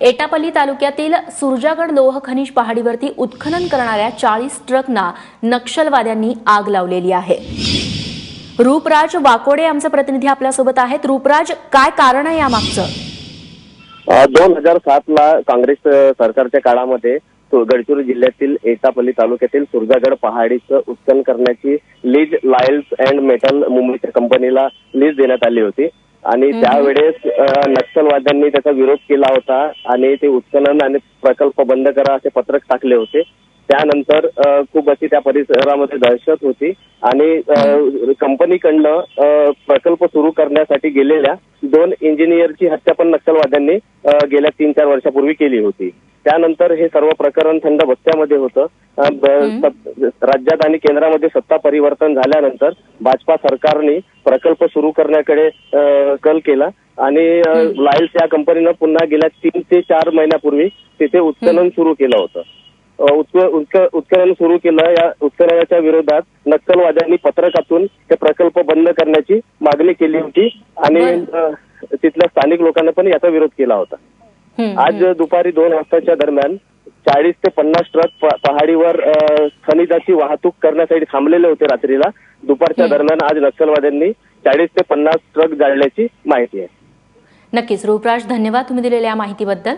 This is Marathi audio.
एटापल्ली तालुक्यातील सुरजागड लोह खनिज पहाडीवरती उत्खनन करणाऱ्या चाळीस ट्रकना नक्षलवाद्यांनी आग लावलेली आहे. रूपराज वाकोडे आमचे प्रतिनिधी आपल्यासोबत आहेत. रूपराज काय कारण आहे यामागचं? दोन हजार सात ला काँग्रेस सरकारच्या काळामध्ये गडचिरोली जिल्ह्यातील एटापल्ली तालुक्यातील सुरजागड पहाडीचं उत्खनन करण्याची लीज लायल्स अँड मेटल मुंबईच्या कंपनीला लीज देण्यात आली होती. आणि त्यावेळेस नक्षलवाद्यांनी त्याचा विरोध केला होता आणि ते उत्खनन आणि प्रकल्प बंद करा असे पत्रक टाकले होते. त्यानंतर खूप अशी त्या परिसरामध्ये दहशत होती आणि कंपनीकडनं प्रकल्प सुरू करण्यासाठी गेलेल्या दोन इंजिनियरची हत्या पण नक्षलवाद्यांनी गेल्या तीन चार वर्षापूर्वी केली होती. त्यानंतर हे सर्व प्रकरण थंड बस्त्यामध्ये होतं. राज्यात आणि केंद्रामध्ये सत्ता परिवर्तन झाल्यानंतर भाजपा सरकारने प्रकल्प सुरू करण्याकडे कल केला. आणि अ, लायल्स या कंपनीनं पुन्हा गेल्या तीन ते चार महिन्यापूर्वी तिथे उत्खनन सुरू केलं होतं. उत्खनन सुरू केलं या उत्खननाच्या विरोधात नक्षलवाद्यांनी पत्रकातून हे प्रकल्प बंद करण्याची मागणी केली होती. आणि तिथल्या स्थानिक लोकांनी पण याचा विरोध केला होता. आज दुपारी दोन वाजताच्या दरम्यान चाळीस ते पन्नास ट्रक पहाडीवर खनिजाची वाहतूक करण्यासाठी थांबलेले होते रात्रीला. दुपारच्या दरम्यान आज नक्षलवाद्यांनी चाळीस ते पन्नास ट्रक जाळल्याची माहिती आहे. नक्कीच. रूपराज धन्यवाद तुम्ही दिलेल्या या माहितीबद्दल.